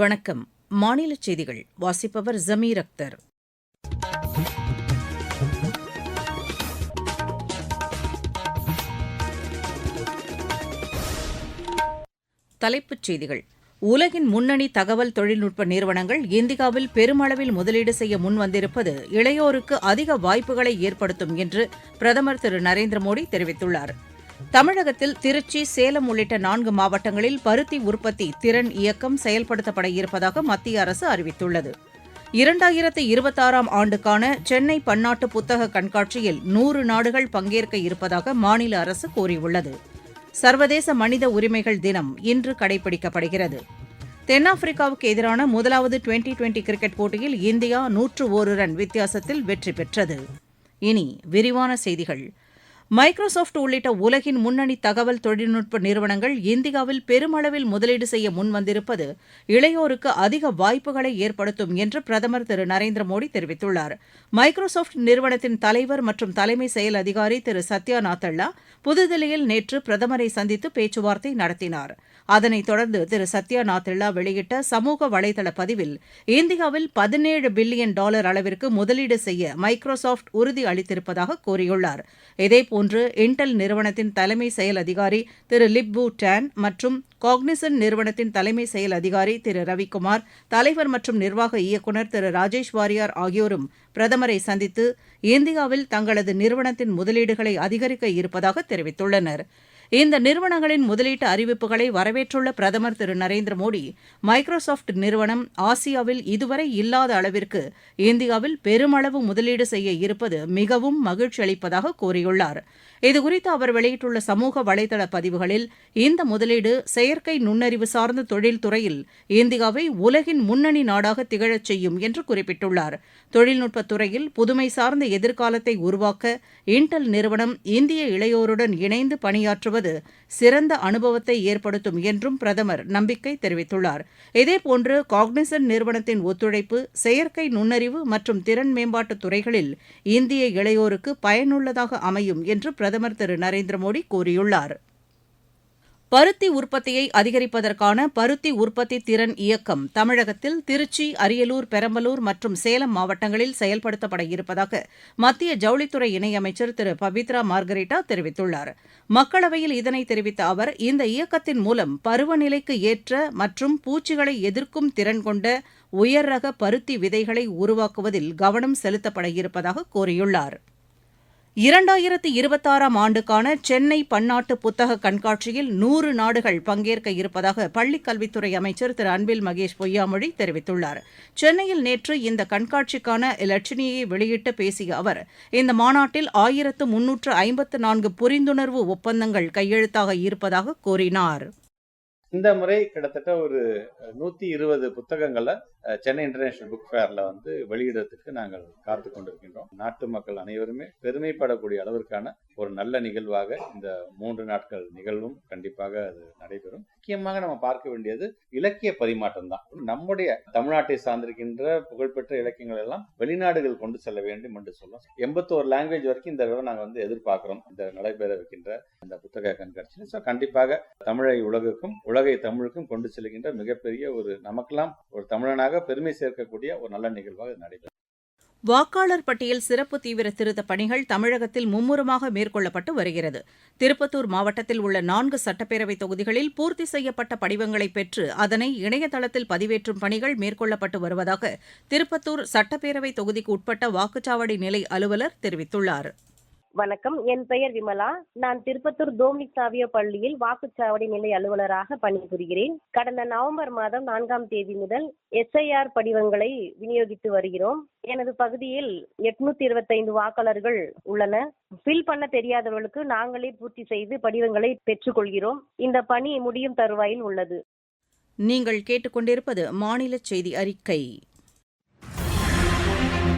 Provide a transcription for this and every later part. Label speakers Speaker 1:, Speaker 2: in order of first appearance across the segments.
Speaker 1: வணக்கம் மாநில செய்திகள் வாசிப்பவர் ஜமீர் அக்தர் தலைப்புச் செய்திகள் உலகின் முன்னணி தகவல் தொழில்நுட்ப நிறுவனங்கள் இந்தியாவில் பெருமளவில் முதலீடு செய்ய முன்வந்திருப்பது இளையோருக்கு அதிக வாய்ப்புகளை ஏற்படுத்தும் என்று பிரதமர் திரு நரேந்திர மோடி தெரிவித்துள்ளாா் தமிழகத்தில் திருச்சி சேலம் உள்ளிட்ட நான்கு மாவட்டங்களில் பருத்தி உற்பத்தி திறன் இயக்கம் செயல்படுத்தப்பட இருப்பதாக மத்திய அரசு அறிவித்துள்ளது இரண்டாயிரத்தி இருபத்தாறாம் ஆண்டுக்கான சென்னை பன்னாட்டு புத்தக கண்காட்சியில் நூறு நாடுகள் பங்கேற்க இருப்பதாக மாநில அரசு கூறியுள்ளது சர்வதேச மனித உரிமைகள் தினம் இன்று கடைபிடிக்கப்படுகிறது தென்னாப்பிரிக்காவுக்கு எதிரான முதலாவது டுவெண்டி டுவெண்டி கிரிக்கெட் போட்டியில் இந்தியா நூற்று ஓரு ரன் வித்தியாசத்தில் வெற்றி பெற்றது இனி விரிவான செய்திகள் மைக்ரோசாப்ட் உள்ளிட்ட உலகின் முன்னணி தகவல் தொழில்நுட்ப நிறுவனங்கள் இந்தியாவில் பெருமளவில் முதலீடு செய்ய முன்வந்திருப்பது இளையோருக்கு அதிக வாய்ப்புகளை ஏற்படுத்தும் என்று பிரதமர் திரு நரேந்திர மோடி தெரிவித்துள்ளார் மைக்ரோசாப்ட் நிறுவனத்தின் தலைவர் மற்றும் தலைமை செயல் அதிகாரி திரு சத்யா நாத்தல்லா புதுதில்லியில் நேற்று பிரதமரை சந்தித்து பேச்சுவார்த்தை நடத்தினாா் அதனைத் தொடர்ந்து திரு சத்யாநாத் ரிலா வெளியிட்ட சமூக வலைதள பதிவில் இந்தியாவில் பதினேழு பில்லியன் டாலர் அளவிற்கு முதலீடு செய்ய மைக்ரோசாப்ட் உறுதி அளித்திருப்பதாக கூறியுள்ளார் இதேபோன்று இன்டெல் நிறுவனத்தின் தலைமை செயல் அதிகாரி திரு லிப்பு டேன் மற்றும் காக்னிசன் நிறுவனத்தின் தலைமை செயல் அதிகாரி திரு ரவிக்குமார் தலைவர் மற்றும் நிர்வாக இயக்குநர் திரு ராஜேஷ் வாரியார் ஆகியோரும் பிரதமரை சந்தித்து இந்தியாவில் தங்களது நிறுவனத்தின் முதலீடுகளை அதிகரிக்க இருப்பதாக தெரிவித்துள்ளனா் இந்த நிறுவனங்களின் முதலீட்டு அறிவிப்புகளை வரவேற்றுள்ள பிரதமர் திரு நரேந்திர மோடி மைக்ரோசாப்ட் நிறுவனம் ஆசியாவில் இதுவரை இல்லாத அளவிற்கு இந்தியாவில் பெருமளவு முதலீடு செய்ய இருப்பது மிகவும் மகிழ்ச்சியளிப்பதாக கூறியுள்ளார் இதுகுறித்து அவர் வெளியிட்டுள்ள சமூக வலைதள பதிவுகளில் இந்த முதலீடு செயற்கை நுண்ணறிவு சார்ந்த தொழில்துறையில் இந்தியாவை உலகின் முன்னணி நாடாக திகழச் செய்யும் என்று குறிப்பிட்டுள்ளார் தொழில்நுட்பத் துறையில் புதுமை சார்ந்த எதிர்காலத்தை உருவாக்க இன்டெல் நிறுவனம் இந்திய இளையோருடன் இணைந்து பணியாற்றுவது பெறுவது சிறந்த அனுபவத்தை ஏற்படுத்தும் என்றும் பிரதமர் நம்பிக்கை தெரிவித்துள்ளார் இதேபோன்று காக்னிசன் நிறுவனத்தின் ஒத்துழைப்பு செயற்கை நுண்ணறிவு மற்றும் திறன் மேம்பாட்டுத் துறைகளில் இந்திய இளையோருக்கு பயனுள்ளதாக அமையும் என்று பிரதமர் திரு நரேந்திர மோடி கூறியுள்ளாா் பருத்தி உற்பத்தியை அதிகரிப்பதற்கான பருத்தி உற்பத்தி திறன் இயக்கம் தமிழகத்தில் திருச்சி அரியலூர் பெரம்பலூர் மற்றும் சேலம் மாவட்டங்களில் செயல்படுத்தப்பட இருப்பதாக மத்திய ஜவுளித்துறை இணையமைச்சர் திரு பவித்ரா மார்கரிட்டா தெரிவித்துள்ளார் மக்களவையில் இதனை தெரிவித்த அவர் இந்த இயக்கத்தின் மூலம் பருவநிலைக்கு ஏற்ற மற்றும் பூச்சிகளை எதிர்க்கும் திறன் கொண்ட உயர் ரக பருத்தி விதைகளை உருவாக்குவதில் கவனம் செலுத்தப்பட இருப்பதாக கூறியுள்ளாா் இரண்டாயிரத்து இருபத்தாறாம் ஆண்டுக்கான சென்னை பன்னாட்டு புத்தக கண்காட்சியில் நூறு நாடுகள் பங்கேற்க இருப்பதாக கல்வித்துறை அமைச்சர் திரு அன்பில் மகேஷ் பொய்யாமொழி தெரிவித்துள்ளார் சென்னையில் நேற்று இந்த கண்காட்சிக்கான இலட்சணியை வெளியிட்டு பேசிய அவர் இந்த மாநாட்டில் ஆயிரத்து முன்னூற்று ஐம்பத்து நான்கு புரிந்துணர்வு ஒப்பந்தங்கள் கையெழுத்தாக இருப்பதாக கூறினார்
Speaker 2: இந்த முறை கிட்டத்தட்ட ஒரு நூத்தி இருபது புத்தகங்களை சென்னை இன்டர்நேஷனல் புக் ஃபேரில் வந்து வெளியிடத்துக்கு நாங்கள் காத்து கொண்டிருக்கின்றோம் நாட்டு மக்கள் அனைவருமே பெருமைப்படக்கூடிய அளவிற்கான ஒரு நல்ல நிகழ்வாக இந்த மூன்று நாட்கள் நிகழ்வும் கண்டிப்பாக அது நடைபெறும் முக்கியமாக நம்ம பார்க்க வேண்டியது இலக்கிய பரிமாற்றம் தான் நம்முடைய தமிழ்நாட்டை சார்ந்திருக்கின்ற புகழ்பெற்ற இலக்கியங்கள் எல்லாம் வெளிநாடுகள் கொண்டு செல்ல வேண்டும் என்று சொல்லும் எண்பத்தோரு லாங்குவேஜ் வரைக்கும் இந்த தடவை நாங்கள் வந்து எதிர்பார்க்கிறோம் இந்த நடைபெற இருக்கின்ற இந்த புத்தக கண்காட்சியில் ஸோ கண்டிப்பாக தமிழை உலகுக்கும் உலகை தமிழுக்கும் கொண்டு செல்கின்ற மிகப்பெரிய ஒரு நமக்கெல்லாம் ஒரு தமிழனாக உண்மையாக பெருமை சேர்க்கக்கூடிய ஒரு நல்ல நிகழ்வாக நடைபெறும்
Speaker 1: வாக்காளர் பட்டியல் சிறப்பு தீவிர திருத்த பணிகள் தமிழகத்தில் மும்முரமாக மேற்கொள்ளப்பட்டு வருகிறது திருப்பத்தூர் மாவட்டத்தில் உள்ள நான்கு சட்டப்பேரவைத் தொகுதிகளில் பூர்த்தி செய்யப்பட்ட படிவங்களை பெற்று அதனை இணையதளத்தில் பதிவேற்றும் பணிகள் மேற்கொள்ளப்பட்டு வருவதாக திருப்பத்தூர் சட்டப்பேரவைத் தொகுதிக்கு உட்பட்ட வாக்குச்சாவடி நிலை அலுவலர் தெரிவித்துள்ளாா்
Speaker 3: வணக்கம் என் பெயர் விமலா நான் திருப்பத்தூர் தோமி சாவிய பள்ளியில் வாக்குச்சாவடி நிலை அலுவலராக பணிபுரிகிறேன் கடந்த நவம்பர் மாதம் நான்காம் தேதி முதல் எஸ்ஐஆர் படிவங்களை விநியோகித்து வருகிறோம் எனது பகுதியில் எட்நூத்தி இருபத்தைந்து வாக்காளர்கள் உள்ளன ஃபில் பண்ண தெரியாதவர்களுக்கு நாங்களே பூர்த்தி செய்து படிவங்களை பெற்றுக்கொள்கிறோம் இந்த பணி முடியும் தருவாயில் உள்ளது
Speaker 1: நீங்கள் கேட்டுக்கொண்டிருப்பது மாநில செய்தி அறிக்கை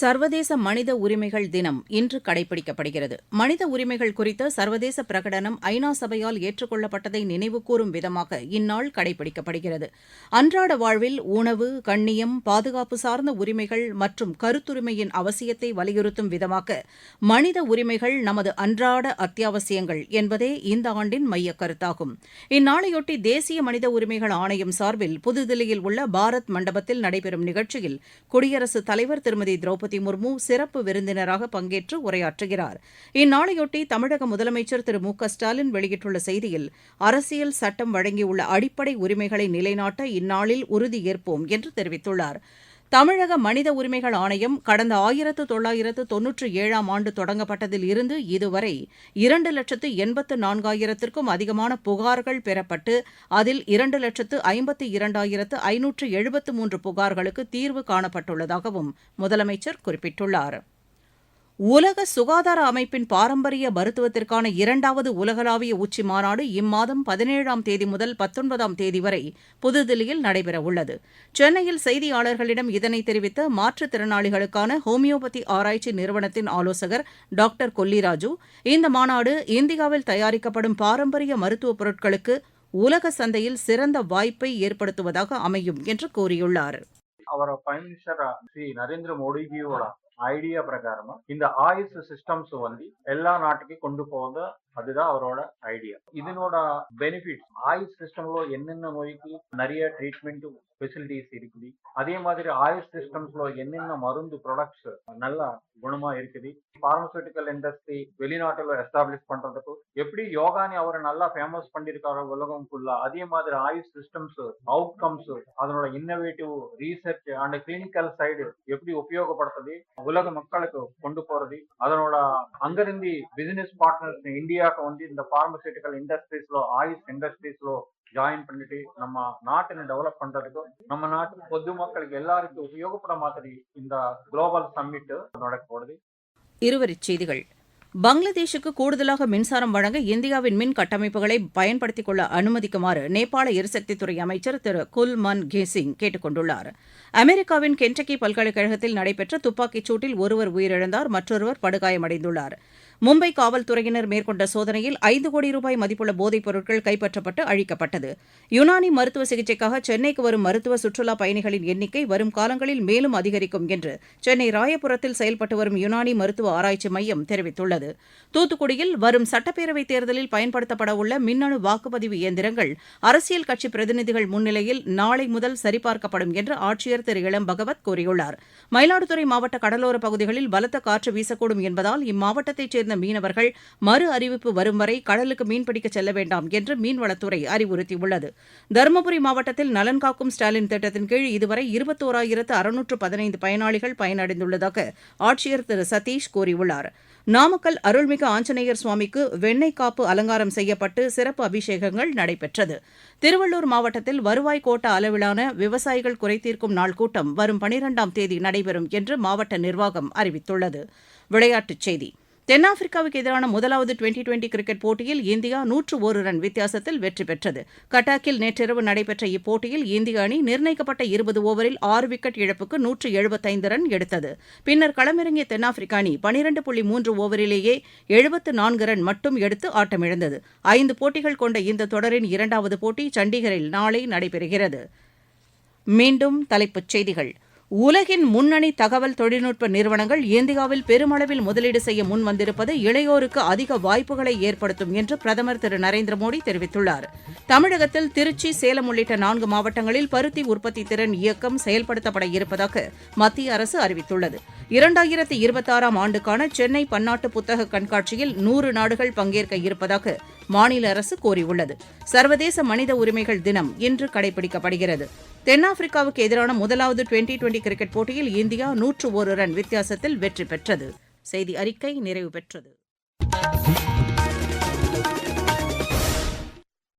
Speaker 1: சர்வதேச மனித உரிமைகள் தினம் இன்று கடைபிடிக்கப்படுகிறது மனித உரிமைகள் குறித்த சர்வதேச பிரகடனம் ஐநா சபையால் ஏற்றுக்கொள்ளப்பட்டதை நினைவுகூறும் விதமாக இந்நாள் கடைபிடிக்கப்படுகிறது அன்றாட வாழ்வில் உணவு கண்ணியம் பாதுகாப்பு சார்ந்த உரிமைகள் மற்றும் கருத்துரிமையின் அவசியத்தை வலியுறுத்தும் விதமாக மனித உரிமைகள் நமது அன்றாட அத்தியாவசியங்கள் என்பதே இந்த ஆண்டின் மைய கருத்தாகும் இந்நாளையொட்டி தேசிய மனித உரிமைகள் ஆணையம் சார்பில் புதுதில்லியில் உள்ள பாரத் மண்டபத்தில் நடைபெறும் நிகழ்ச்சியில் குடியரசுத் தலைவர் திருமதி திரௌபதி திரௌபதி முர்மு சிறப்பு விருந்தினராக பங்கேற்று உரையாற்றுகிறார் இந்நாளையொட்டி தமிழக முதலமைச்சர் திரு மு க ஸ்டாலின் வெளியிட்டுள்ள செய்தியில் அரசியல் சட்டம் வழங்கியுள்ள அடிப்படை உரிமைகளை நிலைநாட்ட இந்நாளில் உறுதியேற்போம் என்று தெரிவித்துள்ளாா் தமிழக மனித உரிமைகள் ஆணையம் கடந்த ஆயிரத்து தொள்ளாயிரத்து தொன்னூற்றி ஏழாம் ஆண்டு தொடங்கப்பட்டதில் இருந்து இதுவரை இரண்டு லட்சத்து எண்பத்து நான்காயிரத்திற்கும் அதிகமான புகார்கள் பெறப்பட்டு அதில் இரண்டு லட்சத்து ஐம்பத்து இரண்டாயிரத்து ஐநூற்று எழுபத்து மூன்று புகார்களுக்கு தீர்வு காணப்பட்டுள்ளதாகவும் முதலமைச்சர் குறிப்பிட்டுள்ளாா் உலக சுகாதார அமைப்பின் பாரம்பரிய மருத்துவத்திற்கான இரண்டாவது உலகளாவிய உச்சி மாநாடு இம்மாதம் பதினேழாம் தேதி முதல் பத்தொன்பதாம் தேதி வரை புதுதில்லியில் நடைபெறவுள்ளது சென்னையில் செய்தியாளர்களிடம் இதனை தெரிவித்த மாற்றுத்திறனாளிகளுக்கான ஹோமியோபதி ஆராய்ச்சி நிறுவனத்தின் ஆலோசகர் டாக்டர் கொல்லிராஜு இந்த மாநாடு இந்தியாவில் தயாரிக்கப்படும் பாரம்பரிய மருத்துவப் பொருட்களுக்கு உலக சந்தையில் சிறந்த வாய்ப்பை ஏற்படுத்துவதாக அமையும் என்று கூறியுள்ளார்
Speaker 4: அவரோட ஸ்ரீ நரேந்திர மோடிஜியோட ஐடியா பிரகாரமா இந்த ஆயுஷ் சிஸ்டம்ஸ் வந்து எல்லா நாட்டுக்கு கொண்டு போக அதுதான் அவரோட ஐடியா இதனோட பெனிஃபிட் ஆயுஷ் சிஸ்டம்ல என்னென்ன நோய்க்கு நிறைய ட்ரீட்மெண்ட் ஃபெசிலிட்டிஸ் இருக்குது அதே மாதிரி ஆயுஷ் சிஸ்டம்ஸ்ல என்னென்ன மருந்து ப்ரொடக்ட்ஸ் நல்ல குணமா இருக்குது பார்மசூட்டிக்கல் இண்டஸ்ட்ரி வெளிநாட்டுல எஸ்டாப்ளிஷ் பண்றதுக்கு எப்படி யோகானி அவர் நல்லா ஃபேமஸ் பண்ணிருக்காரோ உலகம் ஃபுல்லா அதே மாதிரி ஆயுஷ் சிஸ்டம்ஸ் அவுட்கம்ஸ் அதனோட innovative research and clinical side எப்படி உபயோகப்படுத்துது உலக மக்களுக்கு கொண்டு போறது அதனோட அங்கிருந்து பிசினஸ் பார்ட்னர்ஸ் இந்தியாவுக்கு வந்து இந்த பார்மசூட்டிக்கல் இண்டஸ்ட்ரீஸ்லோ ஆயுஷ் இண்டஸ்ட்ரீஸ்லோ ஜாயின் பண்ணிட்டு நம்ம நாட்டினை டெவலப் பண்றதுக்கும் நம்ம நாட்டு பொது மக்களுக்கு எல்லாருக்கும் உபயோகப்பட மாதிரி இந்த குளோபல் சம்மிட் நடக்க போடுது
Speaker 1: இருவரி செய்திகள் பங்களாதேஷுக்கு கூடுதலாக மின்சாரம் வழங்க இந்தியாவின் மின் கட்டமைப்புகளை பயன்படுத்திக் கொள்ள அனுமதிக்குமாறு நேபாள எரிசக்தித்துறை அமைச்சர் திரு குல்மன் கேசிங் கேட்டுக் கொண்டுள்ளார் அமெரிக்காவின் கென்டக்கி பல்கலைக்கழகத்தில் நடைபெற்ற துப்பாக்கிச் சூட்டில் ஒருவர் உயிரிழந்தார் மற்றொருவர் படுகாயமடைந்துள்ளாா் மும்பை காவல்துறையினர் மேற்கொண்ட சோதனையில் ஐந்து கோடி ரூபாய் மதிப்புள்ள போதைப் பொருட்கள் கைப்பற்றப்பட்டு அழிக்கப்பட்டது யுனானி மருத்துவ சிகிச்சைக்காக சென்னைக்கு வரும் மருத்துவ சுற்றுலா பயணிகளின் எண்ணிக்கை வரும் காலங்களில் மேலும் அதிகரிக்கும் என்று சென்னை ராயபுரத்தில் செயல்பட்டு வரும் யுனானி மருத்துவ ஆராய்ச்சி மையம் தெரிவித்துள்ளது தூத்துக்குடியில் வரும் சட்டப்பேரவைத் தேர்தலில் பயன்படுத்தப்பட உள்ள மின்னணு வாக்குப்பதிவு இயந்திரங்கள் அரசியல் கட்சி பிரதிநிதிகள் முன்னிலையில் நாளை முதல் சரிபார்க்கப்படும் என்று ஆட்சியர் திரு இளம் பகவத் கூறியுள்ளார் மயிலாடுதுறை மாவட்ட கடலோரப் பகுதிகளில் பலத்த காற்று வீசக்கூடும் என்பதால் இம்மாவட்டத்தைச் சேர்ந்த சேர்ந்த மீனவர்கள் மறு அறிவிப்பு வரும் வரை கடலுக்கு மீன்பிடிக்க செல்ல வேண்டாம் என்று மீன்வளத்துறை அறிவுறுத்தியுள்ளது தருமபுரி மாவட்டத்தில் நலன் காக்கும் ஸ்டாலின் திட்டத்தின் கீழ் இதுவரை இருபத்தோராயிரத்து அறுநூற்று பதினைந்து பயனாளிகள் பயனடைந்துள்ளதாக ஆட்சியர் திரு சதீஷ் கூறியுள்ளார் நாமக்கல் அருள்மிகு ஆஞ்சநேயர் சுவாமிக்கு வெண்ணெய் காப்பு அலங்காரம் செய்யப்பட்டு சிறப்பு அபிஷேகங்கள் நடைபெற்றது திருவள்ளூர் மாவட்டத்தில் வருவாய் கோட்ட அளவிலான விவசாயிகள் குறைதீர்க்கும் நாள் கூட்டம் வரும் பனிரெண்டாம் தேதி நடைபெறும் என்று மாவட்ட நிர்வாகம் அறிவித்துள்ளது விளையாட்டுச் செய்திகள் தென்னாப்பிரிக்காவுக்கு எதிரான முதலாவது டுவெண்டி டுவெண்டி கிரிக்கெட் போட்டியில் இந்தியா நூற்று ஒரு ரன் வித்தியாசத்தில் வெற்றி பெற்றது கட்டாக்கில் நேற்றிரவு நடைபெற்ற இப்போட்டியில் இந்திய அணி நிர்ணயிக்கப்பட்ட இருபது ஓவரில் ஆறு விக்கெட் இழப்புக்கு நூற்று எழுபத்தைந்து ரன் எடுத்தது பின்னர் களமிறங்கிய தென்னாப்பிரிக்கா அணி பனிரண்டு புள்ளி மூன்று ஓவரிலேயே எழுபத்து நான்கு ரன் மட்டும் எடுத்து ஆட்டமிழந்தது ஐந்து போட்டிகள் கொண்ட இந்த தொடரின் இரண்டாவது போட்டி சண்டிகரில் நாளை நடைபெறுகிறது மீண்டும் தலைப்புச் செய்திகள் உலகின் முன்னணி தகவல் தொழில்நுட்ப நிறுவனங்கள் இந்தியாவில் பெருமளவில் முதலீடு செய்ய முன்வந்திருப்பது இளையோருக்கு அதிக வாய்ப்புகளை ஏற்படுத்தும் என்று பிரதமர் திரு நரேந்திர மோடி தெரிவித்துள்ளார் தமிழகத்தில் திருச்சி சேலம் உள்ளிட்ட நான்கு மாவட்டங்களில் பருத்தி உற்பத்தி திறன் இயக்கம் செயல்படுத்தப்பட இருப்பதாக மத்திய அரசு அறிவித்துள்ளது இரண்டாயிரத்தி இருபத்தாறாம் ஆண்டுக்கான சென்னை பன்னாட்டு புத்தக கண்காட்சியில் நூறு நாடுகள் பங்கேற்க இருப்பதாக மாநில அரசு கோரியுள்ளது சர்வதேச மனித உரிமைகள் தினம் இன்று கடைபிடிக்கப்படுகிறது தென்னாப்பிரிக்காவுக்கு எதிரான முதலாவது டுவெண்டி டுவெண்டி கிரிக்கெட் போட்டியில் இந்தியா நூற்று ஒரு ரன் வித்தியாசத்தில் வெற்றி பெற்றது செய்தி அறிக்கை நிறைவு பெற்றது